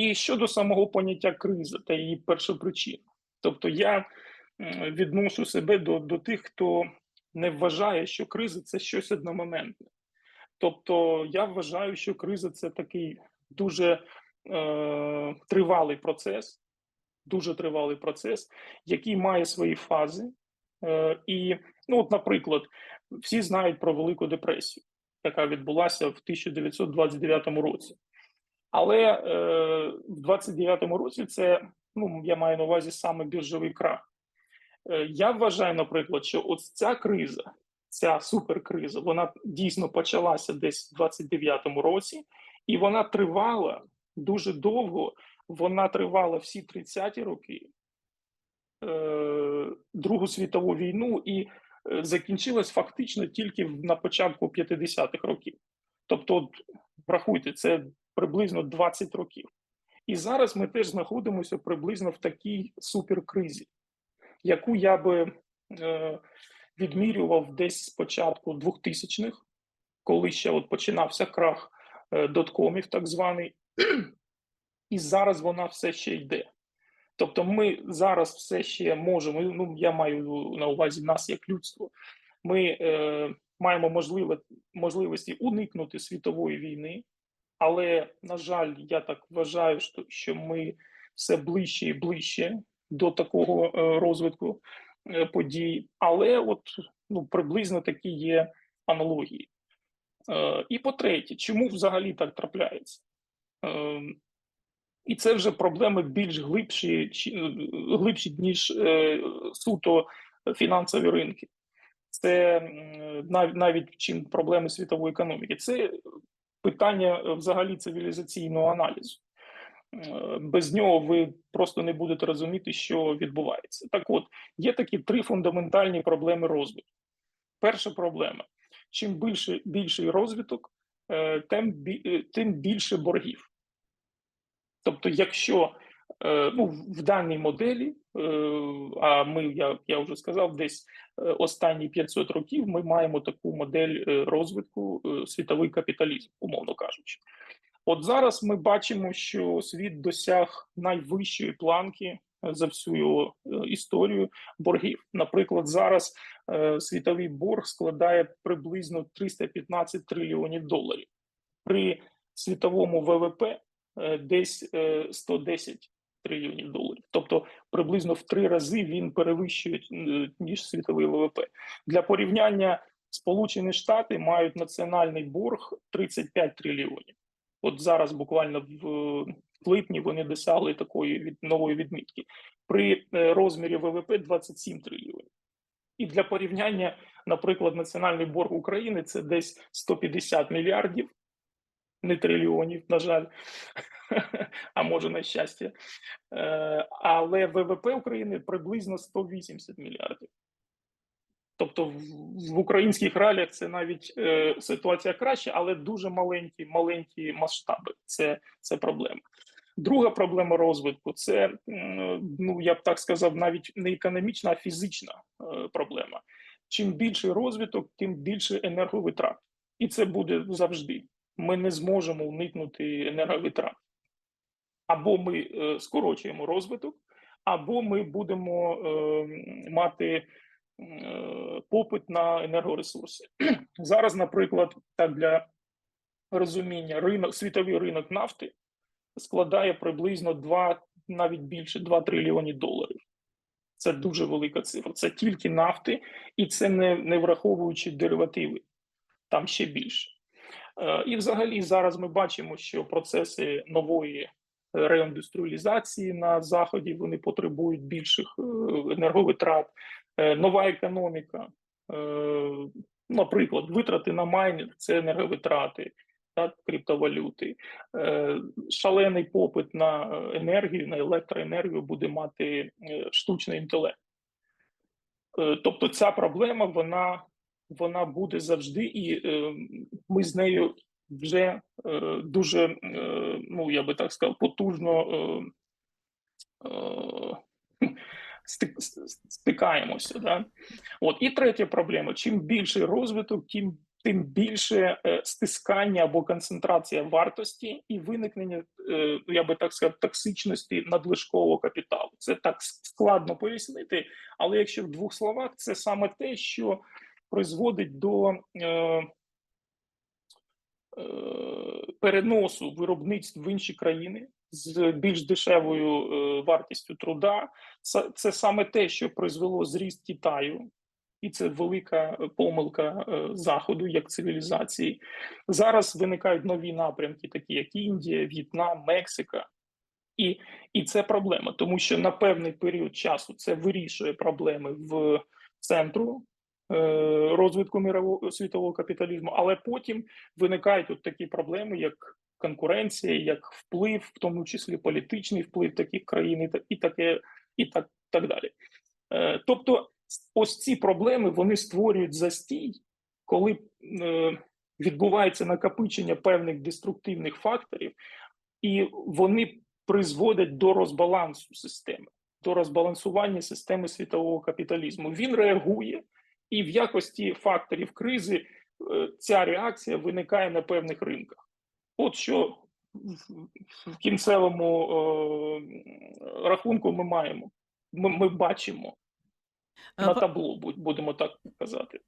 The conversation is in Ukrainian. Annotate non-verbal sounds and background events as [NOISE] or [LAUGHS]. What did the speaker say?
І щодо самого поняття криза та її першопричин, тобто я відношу себе до, до тих, хто не вважає, що криза це щось одномоментне. Тобто, я вважаю, що криза це такий дуже е, тривалий процес, дуже тривалий процес, який має свої фази. Е, І, ну, от, наприклад, всі знають про Велику депресію, яка відбулася в 1929 році. Але е, в 29-му році це ну я маю на увазі саме біржовий крах. Е, я вважаю, наприклад, що ось ця криза, ця суперкриза, вона дійсно почалася десь в 29-му році, і вона тривала дуже довго. Вона тривала всі 30-ті роки, е, Другу світову війну, і е, закінчилась фактично тільки на початку 50-х років. Тобто, от, рахуйте, це приблизно 20 років. І зараз ми теж знаходимося приблизно в такій суперкризі, яку я би е, відмірював десь з початку 2000-х, коли ще от починався крах е, доткомів, так званий, і зараз вона все ще йде. Тобто, ми зараз все ще можемо. Ну я маю на увазі нас як людство. Ми е, маємо можливе, можливості уникнути світової війни. Але на жаль, я так вважаю, що ми все ближче і ближче до такого е, розвитку е, подій. Але от ну приблизно такі є аналогії. Е, і по-третє, чому взагалі так трапляється? І це вже проблеми більш глибші, глибші ніж суто фінансові ринки. Це навіть чим проблеми світової економіки. Це питання е, взагалі цивілізаційного аналізу. Е, без нього ви просто не будете розуміти, що відбувається. Так, от є такі три фундаментальні проблеми розвитку. Перша проблема: чим більше, більший розвиток, е, тим, тим більше боргів. Тобто, якщо ну, в даній моделі, а ми, як я вже сказав, десь е, останні 500 років ми маємо таку модель розвитку світовий капіталізм, умовно кажучи. От зараз ми бачимо, що світ досяг найвищої планки за всю його історію боргів. Наприклад, зараз світовий борг складає приблизно 315 трильйонів доларів при світовому ВВП десь 110 трильйонів доларів, тобто приблизно в три рази він перевищує ніж світовий ВВП для порівняння. Сполучені Штати мають національний борг 35 трильйонів. От зараз, буквально в липні, вони досягли такої від нової відмітки при е, розмірі ВВП 27 трильйонів. І для порівняння, наприклад, національний борг України це десь 150 мільярдів, не трильйонів, на жаль, [LAUGHS] а може на щастя. Е, але ВВП України приблизно 180 мільярдів. Тобто в, українських реаліях це навіть е, ситуація краща, але дуже маленькі маленькі масштаби. Це, Це проблема. Друга проблема розвитку це, ну я б так сказав, навіть не економічна, а фізична е, проблема. Чим більший розвиток, тим більше енерговитрат, і це буде завжди. Ми не зможемо уникнути енерговитрат або ми е, скорочуємо розвиток, або ми будемо е, мати е, попит на енергоресурси. [CLEARS THROAT] Зараз, наприклад, так для розуміння, ринок світовий ринок нафти складає приблизно 2, навіть більше 2 трильйони доларів. Це дуже велика цифра. Це тільки нафти, і це не не враховуючи деривативи, там ще більше. І, взагалі, зараз ми бачимо, що процеси нової реіндустріалізації на заході. Вони потребують більших е, енерговитрат, е, нова економіка, е, наприклад, витрати на майнінг – це енерговитрати. Так, криптовалюти, шалений попит на енергію, на електроенергію буде мати штучний інтелект. Тобто ця проблема вона вона буде завжди, і ми з нею вже е, дуже, е, ну я би так сказав, потужно е, стикаємося. Да? От і третя проблема: чим більший розвиток, тим тим більше стискання або концентрація вартості і виникнення, я би так сказав, токсичності надлишкового капіталу. Це так складно пояснити, але якщо в двох словах, це саме те, що призводить до переносу виробництв в інші країни з більш дешевою е, вартістю труда. Це, саме те, що призвело зріст Китаю, і це велика е, помилка е, заходу як цивілізації. Зараз виникають нові напрямки, такі як Індія, В'єтнам, Мексика. І, і це проблема, тому що на певний період часу це вирішує проблеми в центру е, розвитку мирового світового капіталізму, але потім виникають от такі проблеми, як конкуренція, як вплив, в тому числі політичний вплив таких країн, і таке, і так, так далі. Е, тобто, ось ці проблеми вони створюють застій, коли е, відбувається накопичення певних деструктивних факторів, і вони призводять до розбалансу системи, до розбалансування системи світового капіталізму. Він реагує, і в якості факторів кризи е, ця реакція виникає на певних ринках. От що в- кінцевому е, рахунку ми маємо. Ми, ми бачимо Е, на табло, будемо так казати.